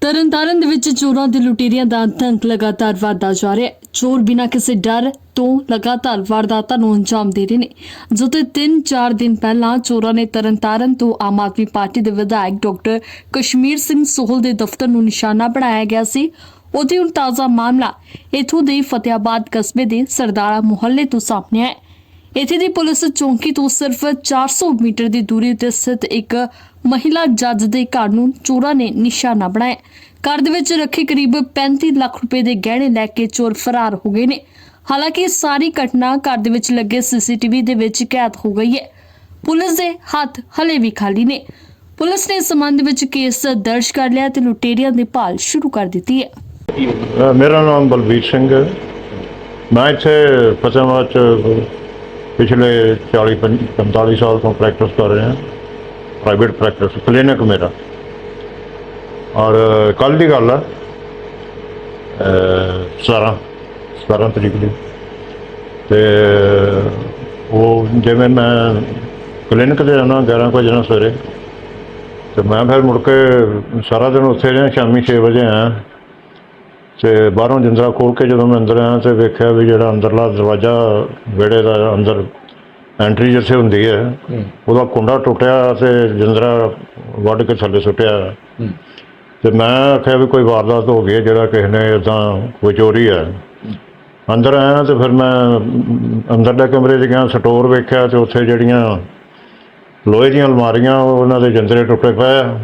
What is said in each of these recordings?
ਤਰਨਤਾਰਨ ਦੇ ਵਿੱਚ ਚੋਰਾਂ ਦੇ ਲੁਟੇਰਿਆਂ ਦਾ ਆਤੰਕ ਲਗਾਤਾਰ ਵਧਦਾ ਜਾ ਰਿਹਾ ਹੈ। ਚੋਰ ਬਿਨਾਂ ਕਿਸੇ ਡਰ ਤੋਂ ਲਗਾਤਾਰ ਵਾਰਦਾਤਾਂ ਨੂੰ ਅੰਜਾਮ ਦੇ ਰਹੇ ਨੇ। ਜਦੋਂ 3-4 ਦਿਨ ਪਹਿਲਾਂ ਚੋਰਾਂ ਨੇ ਤਰਨਤਾਰਨ ਤੋਂ ਆਮ ਆਦਮੀ ਪਾਰਟੀ ਦੇ ਵਿਧਾਇਕ ਡਾਕਟਰ ਕਸ਼ਮੀਰ ਸਿੰਘ ਸੋਹਲ ਦੇ ਦਫ਼ਤਰ ਨੂੰ ਨਿਸ਼ਾਨਾ ਬਣਾਇਆ ਗਿਆ ਸੀ। ਉਹਦੇ ਹੁਣ ਤਾਜ਼ਾ ਮਾਮਲਾ ਇਥੋਂ ਦੇ ਫਤਿਆਬਾਦ ਕਸਬੇ ਦੇ ਸਰਦਾਰਾ ਮੁਹੱਲੇ ਤੋਂ ਸਾਹਮਣੇ ਆਇਆ ਇੱਥੇ ਦੀ ਪੁਲਿਸ ਚੌਂਕੀ ਤੋਂ ਸਿਰਫ 400 ਮੀਟਰ ਦੀ ਦੂਰੀ ਤੇ ਸਥਿਤ ਇੱਕ ਮਹਿਲਾ ਜੱਜ ਦੇ ਘਰ ਨੂੰ ਚੋਰਾਂ ਨੇ ਨਿਸ਼ਾਨਾ ਬਣਾਇਆ। ਘਰ ਦੇ ਵਿੱਚ ਰੱਖੇ ਕਰੀਬ 35 ਲੱਖ ਰੁਪਏ ਦੇ ਗਹਿਣੇ ਲੈ ਕੇ ਚੋਰ ਫਰਾਰ ਹੋ ਗਏ ਨੇ। ਹਾਲਾਂਕਿ ਸਾਰੀ ਘਟਨਾ ਘਰ ਦੇ ਵਿੱਚ ਲੱਗੇ ਸੀਸੀਟੀਵੀ ਦੇ ਵਿੱਚ ਕੈਦ ਹੋ ਗਈ ਹੈ। ਪੁਲਿਸ ਦੇ ਹੱਥ ਹਲੇ ਵੀ ਖਾਲੀ ਨੇ। ਪੁਲਿਸ ਨੇ ਇਸ ਸੰਬੰਧ ਵਿੱਚ ਕੇਸ ਦਰਜ ਕਰ ਲਿਆ ਤੇ ਲੁਟੇਰਿਆਂ ਦੀ ਭਾਲ ਸ਼ੁਰੂ ਕਰ ਦਿੱਤੀ ਹੈ। ਮੇਰਾ ਨਾਮ ਬਲਬੀਰ ਸਿੰਘ ਹੈ। ਮੈਂ ਇੱਥੇ ਫਤਿਹਾਬਾਦ ਪਿਛਲੇ 40 ਪੰ- 45 ਸਾਲ ਤੋਂ ਪ੍ਰੈਕਟਿਸ ਕਰ ਰਿਹਾ। ਪ੍ਰਾਈਵੇਟ ਪ੍ਰੈਕਟਿਸ ਕਲੀਨਿਕ ਮੇਰਾ। ਔਰ ਕੱਲ ਦੀ ਗੱਲ ਆ। ਅ, 17 17 ਤਰੀਕ ਦੀ। ਤੇ ਉਹ ਜਿਵੇਂ ਮੈਂ ਕਲੀਨਿਕ ਤੇ ਜਾਣਾ 11 ਕੁ ਵਜੇ ਨਾਲ ਸਵੇਰੇ ਤੇ ਮੈਂ ਫਿਰ ਮੁੜ ਕੇ ਸਾਰਾ ਦਿਨ ਉੱਥੇ ਰਿਹਾ ਸ਼ਾਮੀ 6 ਵਜੇ ਆਇਆ। ਤੇ ਬਾਹਰੋਂ ਜਿੰਦਰਾ ਖੋਲ ਕੇ ਜਦੋਂ ਮੈਂ ਅੰਦਰ ਆਇਆ ਤੇ ਵੇਖਿਆ ਵੀ ਜਿਹੜਾ ਅੰਦਰਲਾ ਦਰਵਾਜ਼ਾ ਵਿਹੜੇ ਦਾ ਅੰਦਰ ਐਂਟਰੀ ਜਿੱਥੇ ਹੁੰਦੀ ਹੈ ਉਹਦਾ ਕੁੰਡਾ ਟੁੱਟਿਆ ਤੇ ਜਿੰਦਰਾ ਵੱਢ ਕੇ ਥੱਲੇ ਸੁੱਟਿਆ। ਤੇ ਮੈਂ ਆਖਿਆ ਵੀ ਕੋਈ ਵਾਰਦਾਤ ਹੋ ਗਈ ਹੈ ਜਿਹੜਾ ਕਿਸੇ ਨੇ ਇਦਾਂ ਕੋਈ ਚੋਰੀ ਹੈ। ਅੰਦਰ ਆਇਆ ਤੇ ਫਿਰ ਮੈਂ ਅੰਦਰਲੇ ਕਮਰੇ 'ਚ ਗਿਆ ਸਟੋਰ ਵੇਖਿਆ ਤੇ ਉੱਥੇ ਜਿਹੜੀਆਂ ਲੋਹੇ ਦੀਆਂ ਅਲਮਾਰੀਆਂ ਉਹਨਾਂ ਦੇ ਜਿੰਦਰੇ ਟੁੱਟੇ ਪਏ ਆ।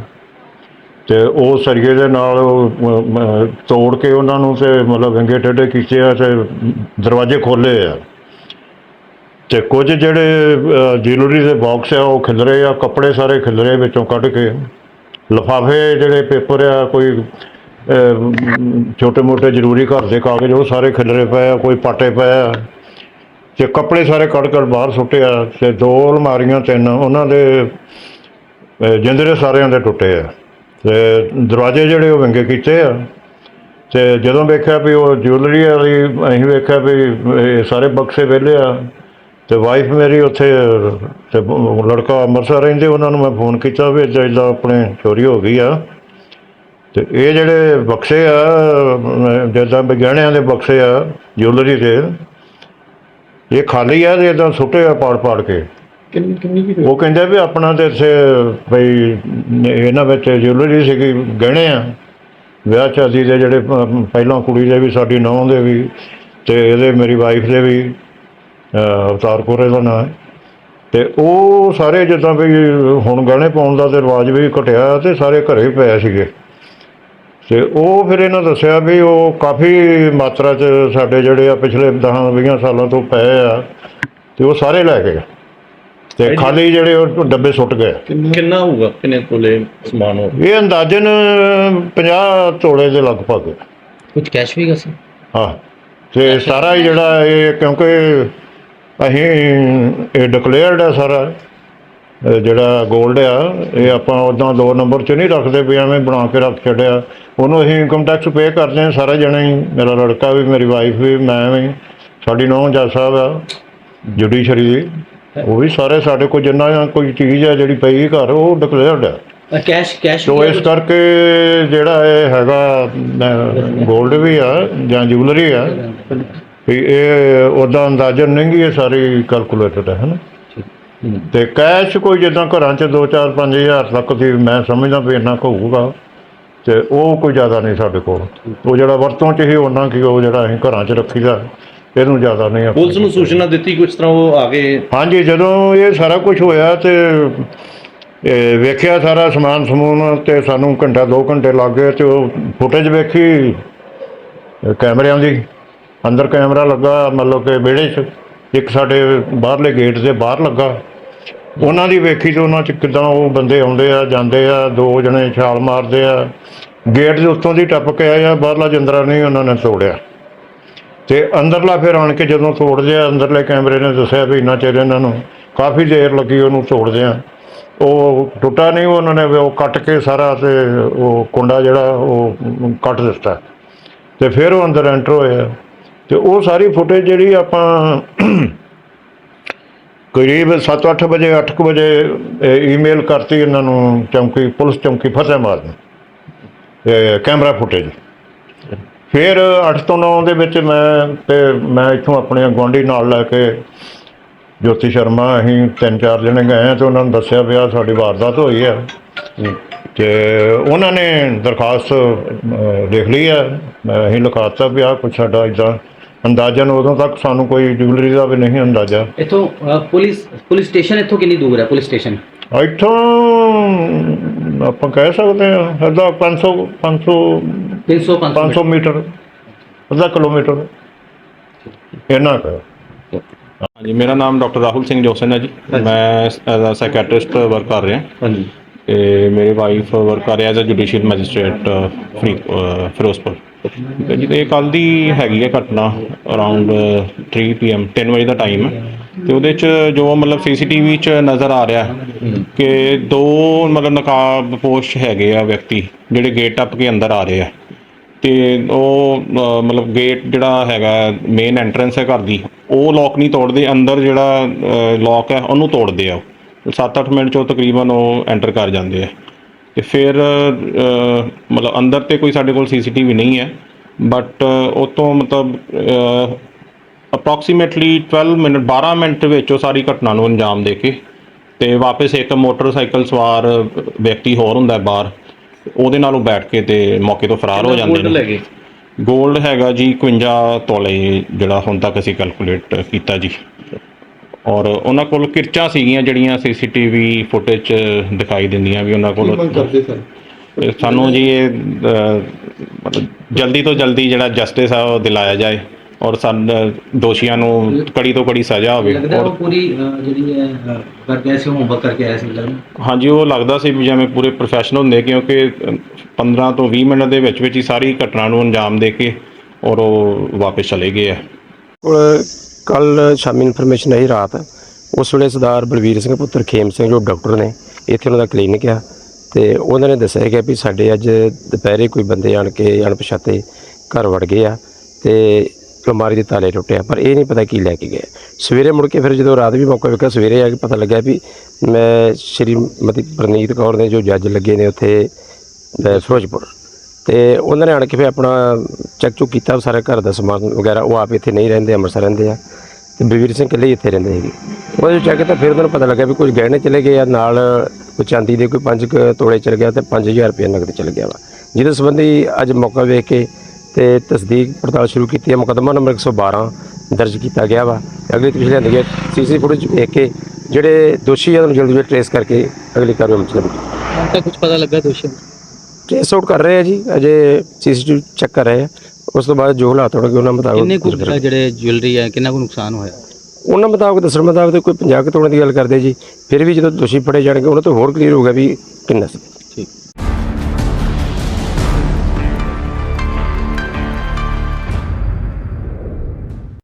ਤੇ ਉਹ ਸਰੀਏ ਦੇ ਨਾਲ ਉਹ, ਮ- ਮ- ਤੋੜ ਕੇ ਉਹਨਾਂ ਨੂੰ ਤੇ ਮਤਲਬ ਵਿੰਗੇ ਟੇਢੇ ਕੀਤੇ ਆ ਤੇ ਦਰਵਾਜ਼ੇ ਖੋਲੇ ਆ। ਤੇ ਕੁਝ ਜਿਹੜੇ ਜਿਊਲਰੀ ਦੇ ਬਾਕਸ ਆ ਉਹ ਖਿਲਰੇ ਆ ਕੱਪੜੇ ਸਾਰੇ ਖਿਲਰੇ ਵਿੱਚੋਂ ਕੱਢ ਕੇ। ਲਫਾਫੇ ਜਿਹੜੇ ਪੇਪਰ ਆ ਕੋਈ ਛੋਟੇ ਮੋਟੇ ਜ਼ਰੂਰੀ ਘਰ ਦੇ ਕਾਗਜ਼ ਉਹ ਸਾਰੇ ਖਿਲਰੇ ਪਏ ਆ ਕੋਈ ਪਾਟੇ ਪਏ ਆ। ਤੇ ਕੱਪੜੇ ਸਾਰੇ ਕੱਢ ਕੇ ਬਾਹਰ ਸੁੱਟੇ ਆ ਤੇ ਦੋ ਅਲਮਾਰੀਆਂ ਤਿੰਨ ਉਹਨਾਂ ਦੇ ਅਹ, ਜਿੰਦਰੇ ਸਾਰਿਆਂ ਦੇ ਟੁੱਟੇ ਆ। ਤੇ ਦਰਵਾਜ਼ੇ ਜਿਹੜੇ ਉਹ ਵਿੰਗੇ ਕੀਤੇ ਆ। ਤੇ ਜਦੋਂ ਵੇਖਿਆ ਵੀ ਉਹ ਜਿਊਲਰੀ ਵਾਲੀ, ਅਸੀਂ ਵੇਖਿਆ ਵੀ ਇਹ ਸਾਰੇ ਬਕਸੇ ਵਿਹਲੇ ਆ। ਤੇ ਵਾਈਫ ਮੇਰੀ ਉੱਥੇ, ਤੇ ਲੜਕਾ ਅੰਮ੍ਰਿਤਸਰ ਰਹਿੰਦੇ, ਉਹਨਾਂ ਨੂੰ ਮੈਂ ਫੋਨ ਕੀਤਾ ਵੀ ਇੱਦਾਂ ਇੱਦਾਂ ਆਪਣੇ ਚੋਰੀ ਹੋ ਗਈ ਆ। ਤੇ ਇਹ ਜਿਹੜੇ ਬਕਸੇ ਆ ਜਿੱਦਾਂ ਵੀ ਗਹਿਣਿਆਂ ਦੇ ਬਕਸੇ ਆ ਜਿਊਲਰੀ ਦੇ, ਇਹ ਖਾਲੀ ਆ ਤੇ ਇਦਾਂ ਸੁੱਟੇ ਆ ਪਾੜ ਪਾੜ ਕੇ। ਕਿੰਨੀ ਕਿੰਨੀ ਕੀ ਉਹ ਕਹਿੰਦੇ ਵੀ ਆਪਣਾ ਤੇ ਇੱਥੇ ਬਈ ਇਹਨਾਂ ਵਿੱਚ ਜਿਊਲਰੀ ਸੀਗੀ, ਗਹਿਣੇ ਆ। ਵਿਆਹ ਸ਼ਾਦੀ ਦੇ ਜਿਹੜੇ ਪਹਿਲਾਂ ਕੁੜੀ ਦੇ ਵੀ, ਸਾਡੀ ਨੌਂ ਦੇ ਵੀ, ਤੇ ਇਹਦੇ ਮੇਰੀ ਵਾਈਫ ਦੇ ਵੀ, ਅਹ, ਅਵਤਾਰ ਕੋਰੇ ਦਾ ਨਾਂ। ਹੈ ਤੇ ਉਹ ਸਾਰੇ ਜਿੱਦਾਂ ਵੀ ਹੁਣ ਗਹਿਣੇ ਪਾਉਣ ਦਾ ਤੇ ਰਿਵਾਜ ਵੀ ਘਟਿਆ ਤੇ ਸਾਰੇ ਘਰੇ ਹੀ ਪਏ ਸੀਗੇ। ਤੇ ਉਹ ਫਿਰ ਇਹਨਾਂ ਦੱਸਿਆ ਵੀ ਉਹ ਕਾਫੀ ਮਾਤਰਾ 'ਚ ਸਾਡੇ ਜਿਹੜੇ ਆ ਪਿਛਲੇ 10 20 ਸਾਲਾਂ ਤੋਂ ਪਏ ਆ, ਤੇ ਉਹ ਸਾਰੇ ਲੈ ਗਏ ਤੇ ਖਾਲੀ ਜਿਹੜੇ ਉਹ ਡੱਬੇ ਸੁੱਟ ਗਏ। ਕਿੰਨਾ ਹੋਊਗਾ? ਕਿੰਨੇ ਤੋਲੇ ਸਮਾਨ ਹੋ ਇਹ ਅੰਦਾਜ਼ਨ 50 ਤੋਲੇ ਦੇ ਲਗਭਗ। ਕੁਝ ਕੈਸ਼ ਵੀ ਗਸ ਹਾਂ। ਤੇ ਸਾਰਾ ਹੀ ਜਿਹੜਾ ਇਹ ਕਿਉਂਕਿ ਅਸੀਂ ਇਹ ਡਿਕਲੇਅਰਡ ਹੈ ਸਾਰਾ। ਇਹ ਜਿਹੜਾ 골ਡ ਆ ਇਹ ਆਪਾਂ ਉਦਾਂ ਦੋ ਨੰਬਰ 'ਚ ਨਹੀਂ ਰੱਖਦੇ ਵੀ ਐਵੇਂ ਬਣਾ ਕੇ ਰੱਖ ਛੱਡਿਆ। ਉਹਨੂੰ ਅਸੀਂ ਇਨਕਮ ਟੈਕਸ ਪੇ ਕਰਦੇ ਹਾਂ ਸਾਰੇ ਜਣੇ ਹੀ। ਮੇਰਾ ਲੜਕਾ ਵੀ ਮੇਰੀ ਵਾਈਫ ਵੀ ਮੈਂ ਵੀ। ਸਾਡੀ ਨੌਂ ਜੱਜ ਸਾਹਿਬ ਆ ਜੁਡੀਸ਼ਰੀ ਦੀ। ਉਹ ਵੀ ਸਾਰੇ ਸਾਡੇ ਕੋਲ ਜਿੰਨਾ ਕੋਈ ਚੀਜ਼ ਆ ਜਿਹੜੀ ਪਈ ਘਰ ਉਹ ਡਿਕਲੇਅਰਡ ਆ ਕੈਸ਼ ਕੈਸ਼ ਸੋ ਇਸ ਕਰਕੇ ਜਿਹੜਾ ਇਹ ਹੈਗਾ 골ਡ ਵੀ ਆ ਜਾਂ ਜੁਐਲਰੀ ਆ ਵੀ ਇਹ ਉਹਦਾ ਅੰਦਾਜ਼ਨ ਨਹੀਂ ਇਹ ਸਾਰੀ ਕੈਲਕੂਲੇਟਡ ਹੈ ਹਨਾ? ਤੇ ਕੈਸ਼ ਕੋਈ ਜਿੱਦਾਂ ਘਰਾਂ 'ਚ 2 4 5000 ਤੱਕ ਦੀ ਮੈਂ ਸਮਝਦਾ ਵੀ ਇੰਨਾ ਕੁ ਹੋਊਗਾ। ਤੇ ਉਹ ਕੋਈ ਜ਼ਿਆਦਾ ਨਹੀਂ ਸਾਡੇ ਕੋਲ। ਉਹ ਜਿਹੜਾ ਵਰਤੋਂ 'ਚ ਹੀ ਉਹਨਾਂ ਕੀ ਉਹ ਜਿਹੜਾ ਅਸੀਂ ਘਰਾਂ 'ਚ ਰੱਖੀਦਾ। ਇਹਨੂੰ ਜ਼ਿਆਦਾ ਨਹੀਂ ਆਪਣੇ ਪੁਲਿਸ ਨੂੰ ਸੂਚਨਾ ਦਿੱਤੀ ਕੁਝ ਤਰ੍ਹਾਂ ਉਹ ਆ ਗਏ। ਹਾਂਜੀ ਜਦੋਂ ਇਹ ਸਾਰਾ ਕੁਝ ਹੋਇਆ ਤੇ ਇਹ ਵੇਖਿਆ ਸਾਰਾ ਸਮਾਨ ਸਮੂਨ ਤੇ ਸਾਨੂੰ ਘੰਟਾ 2 ਘੰਟੇ ਲੱਗ ਗਏ ਤੇ ਉਹ ਫੁਟੇਜ ਵੇਖੀ ਕੈਮਰਿਆਂ ਦੀ। ਅੰਦਰ ਕੈਮਰਾ ਲੱਗਾ ਮਤਲਬ ਕਿ ਵਿਹੜੇ 'ਚ। ਇੱਕ ਸਾਡੇ ਬਾਹਰਲੇ ਗੇਟ ਦੇ ਬਾਹਰ ਲੱਗਾ। ਉਹਨਾਂ ਦੀ ਵੇਖੀ ਤੇ ਉਹਨਾਂ 'ਚ ਕਿਦਾਂ ਉਹ ਬੰਦੇ ਆਉਂਦੇ ਆ ਜਾਂਦੇ ਆ ਦੋ ਜਣੇ ਛਾਲ ਮਾਰਦੇ ਆ। ਗੇਟ ਦੇ ਉੱਤੋਂ ਦੀ ਟੱਪ ਕੇ ਆਏ ਆ ਬਾਹਰਲਾ ਜਿੰਦਰਾ ਨਹੀਂ ਉਹਨਾਂ ਨੇ ਤੋੜਿਆ। ਤੇ ਅੰਦਰਲਾ ਫਿਰ ਆਣ ਕੇ ਜਦੋਂ ਤੋੜਦੇ ਆ ਅੰਦਰਲੇ ਕੈਮਰੇ ਨੇ ਦੱਸਿਆ ਵੀ ਇੰਨਾ ਚਿਰ ਇਹਨਾਂ ਨੂੰ ਕਾਫੀ ਦੇਰ ਲੱਗੀ ਉਹਨੂੰ ਤੋੜਦੇ ਆ ਉਹ ਟੁੱਟਾ ਨਹੀਂ, ਉਹਨਾਂ ਨੇ ਵੀ ਉਹ ਕੱਟ ਕੇ ਸਾਰਾ ਤੇ ਉਹ ਕੁੰਡਾ ਜਿਹੜਾ, ਉਹ ਕੱਟ ਦਿੱਤਾ। ਤੇ ਫਿਰ ਉਹ ਅੰਦਰ ਐਂਟਰ ਹੋਇਆ ਤੇ ਉਹ ਸਾਰੀ ਫੁਟੇਜ ਜਿਹੜੀ ਆਪਾਂ ਕਰੀਬ 7-8 ਵਜੇ 8 ਵਜੇ ਈਮੇਲ ਕਰਤੀ ਇਹਨਾਂ ਨੂੰ ਚੌਂਕੀ, ਪੁਲਿਸ ਚੌਂਕੀ ਫਤਿਹਬਾਦ ਨੂੰ। ਤੇ ਕੈਮਰਾ ਫੁਟੇਜ ਫਿਰ 8 ਤੋਂ 9 ਦੇ ਵਿੱਚ ਮੈਂ ਤੇ ਮੈਂ ਇੱਥੋਂ ਆਪਣੇ ਗੁਆਂਢੀ ਨਾਲ ਲੈ ਕੇ ਜੋਤੀ ਸ਼ਰਮਾ ਅਸੀਂ ਤਿੰਨ ਚਾਰ ਜਣੇ ਗਏ ਤੇ ਉਹਨਾਂ ਨੂੰ ਦੱਸਿਆ ਵੀ ਆਹ ਸਾਡੀ ਵਾਰਦਾਤ ਹੋਈ ਹੈ ਤੇ ਉਹਨਾਂ ਨੇ ਦਰਖਾਸਤ ਲਿਖ ਲਈ ਹੈ ਮੈਂ ਅਸੀਂ ਲਿਖਾਤਾ ਵੀ ਆਹ ਕੁਛ ਸਾਡਾ ਇਦਾਂ ਅੰਦਾਜ਼ਨ ਉਦੋਂ ਤੱਕ ਸਾਨੂੰ ਕੋਈ ਜੁਐਲਰੀ ਦਾ ਵੀ ਨਹੀਂ ਅੰਦਾਜ਼ਾ। ਇੱਥੋਂ ਪੁਲਿਸ ਪੁਲਿਸ ਸਟੇਸ਼ਨ ਇੱਥੋਂ ਕਿੰਨੀ ਦੂਰ ਹੈ ਪੁਲਿਸ ਸਟੇਸ਼ਨ? ਇੱਥੋਂ ਆਪਾਂ ਕਹਿ ਸਕਦੇ ਹਾਂ ਅੱਧਾ 500 500 300 500 500 ਮੀਟਰ। ਅੱਧਾ ਕਿਲੋਮੀਟਰ। ਇੰਨਾ ਕੁ। ਹਾਂਜੀ ਮੇਰਾ ਨਾਮ ਡਾਕਟਰ ਰਾਹੁਲ ਸਿੰਘ ਜੋਸਨ ਹੈ ਜੀ। ਮੈਂ ਐਜ਼ ਅ ਸਾਈਕੈਟ੍ਰਿਸਟ ਵਰਕ ਕਰ ਰਿਹਾ। ਹਾਂਜੀ। ਤੇ ਮੇਰੀ ਵਾਈਫ ਵਰਕ ਕਰ ਰਹੀ ਐਜ਼ ਅ ਜੁਡੀਸ਼ੀਅਲ ਮੈਜਿਸਟ੍ਰੇਟ ਫਰੀ ਫਿਰੋਜ਼ਪੁਰ ਤੇ ਜੀ ਇਹ ਕੱਲ ਦੀ ਹੈਗੀ ਹੈ ਘਟਨਾ ਅਰਾਊਂਡ 3 ਪੀਐਮ 3 ਵਜੇ ਦਾ ਟਾਈਮ ਹੈ। ਤੇ ਉਹਦੇ ਚ ਜੋ ਮਤਲਬ ਸੀਸੀਟੀਵੀ ਚ ਨਜ਼ਰ ਆ ਰਿਹਾ ਕਿ ਦੋ ਮਤਲਬ ਨਕਾਬ ਪੋਸ਼ ਹੈਗੇ ਆ ਵਿਅਕਤੀ ਜਿਹੜੇ ਗੇਟ ਟੱਪ ਕੇ ਅੰਦਰ ਆ ਰਹੇ ਆ। ਤੇ ਉਹ ਮਤਲਬ ਗੇਟ ਜਿਹੜਾ ਹੈਗਾ ਮੇਨ ਐਂਟਰੈਂਸ ਹੈ ਘਰ ਦੀ, ਉਹ ਲੋਕ ਨਹੀਂ ਤੋੜਦੇ, ਅੰਦਰ ਜਿਹੜਾ ਲੋਕ ਹੈ, ਉਹਨੂੰ ਤੋੜਦੇ ਆ 7-8 ਮਿੰਟ 'ਚੋਂ ਤਕਰੀਬਨ ਉਹ ਐਂਟਰ ਕਰ ਜਾਂਦੇ ਆ। ਤੇ ਫਿਰ ਮਤਲਬ ਅੰਦਰ ਤੇ ਕੋਈ ਸਾਡੇ ਕੋਲ ਸੀਸੀਟੀਵੀ ਨਹੀਂ ਹੈ ਬਟ ਉਹ ਤੋਂ ਮਤਲਬ ਅਪਰੋਕਸੀਮੇਟਲੀ 12 ਮਿੰਟ 12 ਮਿੰਟ ਵਿੱਚ ਉਹ ਸਾਰੀ ਘਟਨਾ ਨੂੰ ਅੰਜਾਮ ਦੇ ਕੇ ਤੇ ਵਾਪਸ ਇੱਕ ਮੋਟਰਸਾਈਕਲ ਸਵਾਰ ਵਿਅਕਤੀ ਹੋਰ ਹੁੰਦਾ ਬਾਹਰ। ਉਹਦੇ ਨਾਲ ਉਹ ਬੈਠ ਕੇ ਤੇ ਮੌਕੇ ਤੋਂ ਫਰਾਰ ਹੋ ਜਾਂਦੇ ਗੋਲਡ ਲੈ ਗਏ? 골ਡ ਹੈਗਾ ਜੀ 51 ਤੋਲੇ ਜਿਹੜਾ ਹੁਣ ਤੱਕ ਅਸੀਂ ਕੈਲਕੂਲੇਟ ਕੀਤਾ ਜੀ। ਔਰ ਉਹਨਾਂ ਕੋਲ ਕਿਰਚਾਂ ਸੀਗੀਆਂ ਜਿਹੜੀਆਂ ਸੀਸੀਟੀਵੀ ਫੁਟੇਜ 'ਚ ਦਿਖਾਈ ਦਿੰਦੀਆਂ ਵੀ ਉਹਨਾਂ ਕੋਲ। ਕਰਦੇ ਸਾਨੂੰ ਜੀ ਇਹ ਮਤਲਬ ਜਲਦੀ ਤੋਂ ਜਲਦੀ ਜਿਹੜਾ ਜਸਟਿਸ ਆ ਉਹ ਦਿਲਾਇਆ ਜਾਏ। ਔਰ ਸਨ ਦੋਸ਼ੀਆਂ ਨੂੰ ਕੜੀ ਤੋਂ ਕੜੀ ਸਜ਼ਾ ਹੋਵੇ। ਲੱਗਦਾ ਔਰ ਉਹ ਪੂਰੀ ਜਿਹੜੀ ਹੈ ਅ, ਕਰਕੇ ਆਏ ਸੀ ਹੋਮਵਰਕ ਕਰਕੇ ਆਇਆ ਸੀ ਲੱਗਦਾ ਹਾਂਜੀ ਉਹ ਲੱਗਦਾ ਸੀ ਵੀ ਜਿਵੇਂ ਪੂਰੇ ਪ੍ਰੋਫੈਸ਼ਨਲ ਹੁੰਦੇ ਕਿਉਂਕਿ ਅ, 15 ਤੋਂ 20 ਮਿੰਟ ਦੇ ਵਿੱਚ ਵਿੱਚ ਹੀ ਸਾਰੀ ਘਟਨਾ ਨੂੰ ਅੰਜਾਮ ਦੇ ਕੇ ਔਰ ਉਹ ਵਾਪਸ ਚਲੇ ਗਏ ਆ। ਕੋਲ ਕੱਲ ਸ਼ਾਮੀ ਇਨਫੋਰਮੇਸ਼ਨ ਆਈ ਰਾਤ। ਉਸ ਵੇਲੇ ਸਰਦਾਰ ਬਲਵੀਰ ਸਿੰਘ ਪੁੱਤਰ ਖੇਮ ਸਿੰਘ ਜੋ ਡਾਕਟਰ ਨੇ ਇੱਥੇ ਉਹਨਾਂ ਦਾ ਕਲੀਨਿਕ ਆ। ਤੇ ਉਹਨਾਂ ਨੇ ਦੱਸਿਆ ਕਿ ਵੀ ਸਾਡੇ ਅੱਜ ਦੁਪਹਿਰੇ ਕੋਈ ਬੰਦੇ ਆਣ ਕੇ ਅਣਪਛਾਤੇ ਘਰ ਵੜ ਗਏ ਆ। ਤੇ ਅਲਮਾਰੀ ਦੇ ਤਾਲੇ ਟੁੱਟਿਆ ਪਰ ਇਹ ਨਹੀਂ ਪਤਾ ਕੀ ਲੈ ਕੇ ਗਿਆ ਸਵੇਰੇ ਮੁੜ ਕੇ ਫਿਰ ਜਦੋਂ ਰਾਤ ਵੀ ਮੌਕਾ ਵੇਖਿਆ, ਸਵੇਰੇ ਆ ਕੇ ਪਤਾ ਲੱਗਿਆ ਵੀ ਮੈਂ ਸ਼੍ਰੀਮਤੀ ਪ੍ਰਨੀਤ ਕੌਰ ਨੇ ਜੋ ਜੱਜ ਲੱਗੇ ਨੇ ਉੱਥੇ ਫਿਰੋਜ਼ਪੁਰ। ਤੇ ਉਹਨਾਂ ਨੇ ਆਣ ਕੇ ਫਿਰ ਆਪਣਾ ਚੈੱਕ ਚੁੱਕ ਕੀਤਾ ਸਾਰੇ ਘਰ ਦਾ ਸਮਾਨ ਵਗੈਰਾ, ਉਹ ਆਪ ਇੱਥੇ ਨਹੀਂ ਰਹਿੰਦੇ, ਅੰਮ੍ਰਿਤਸਰ ਰਹਿੰਦੇ ਆ। ਤੇ ਬਲਵੀਰ ਸਿੰਘ ਇਕੱਲੇ ਹੀ ਇੱਥੇ ਰਹਿੰਦੇ ਹੈਗੇ ਉਹਦੇ ਚੈੱਕ ਕੀਤਾ ਫਿਰ ਉਹਨਾਂ ਨੂੰ ਪਤਾ ਲੱਗਾ ਵੀ ਕੁਝ ਗਹਿਣੇ ਚਲੇ ਗਏ ਆ, ਨਾਲ ਕੋਈ ਚਾਂਦੀ ਦੇ ਕੋਈ 5 ਤੋਲੇ ਚਲ ਗਿਆ ਤੇ 5000 ਰੁਪਏ ਨਗਦ ਚਲ ਗਿਆ ਵਾ। ਜਿਹਦੇ ਸੰਬੰਧੀ ਅੱਜ ਮੌਕਾ ਵੇਖ ਕੇ ਤੇ ਤਸਦੀਕ ਪੜਤਾਲ ਸ਼ੁਰੂ ਕੀਤੀ ਹੈ। ਮੁਕੱਦਮਾ ਨੰਬਰ 112 ਦਰਜ ਕੀਤਾ ਗਿਆ ਵਾ। ਅਗਲੀ ਤਫਸੀਲ ਲਿਆਂਦੀ ਗਈ ਸੀਸੀ ਫੁਟੇਜ ਵੇਖ ਕੇ ਜਿਹੜੇ ਦੋਸ਼ੀ ਆ ਉਹਨਾਂ ਨੂੰ ਜਲਦੀ ਜਲਦੀ ਟ੍ਰੇਸ ਕਰਕੇ ਅਗਲੀ ਕਾਰਵਾਈ ਵਿੱਚ ਹੁਣ ਤੱਕ ਕੁਝ ਪਤਾ ਲੱਗਾ ਦੋਸ਼ੀ ਟ੍ਰੇਸ ਆਊਟ ਕਰ ਰਹੇ ਆ ਜੀ। ਅਜੇ ਸੀਸੀਟੀਵੀ ਚੈੱਕ ਕਰ ਰਹੇ ਆ। ਉਸ ਤੋਂ ਬਾਅਦ ਜੋ ਹਾਲਾਤ ਹੋਣਗੇ ਉਹਨਾਂ ਮੁਤਾਬਕ ਕਿੰਨੇ ਕੁ ਕੁਝ ਕਰਾਂਗੇ। ਜਿਹੜੇ ਜੁਐਲਰੀ ਹੈ ਕਿੰਨਾ ਕੁ ਨੁਕਸਾਨ ਹੋਇਆ? ਉਹਨਾਂ ਮੁਤਾਬਕ ਦੱਸਣ ਮੁਤਾਬਕ ਤਾਂ ਕੋਈ 50 ਕੁ ਤੋਲੇ ਦੀ ਗੱਲ ਕਰਦੇ ਜੀ। ਫਿਰ ਵੀ ਜਦੋਂ ਦੋਸ਼ੀ ਫੜੇ ਜਾਣਗੇ ਉਹਨਾਂ ਤੋਂ ਹੋਰ ਕਲੀਅਰ ਹੋਊਗਾ ਵੀ ਕਿੰਨਾ ਸੀ। ਠੀਕ।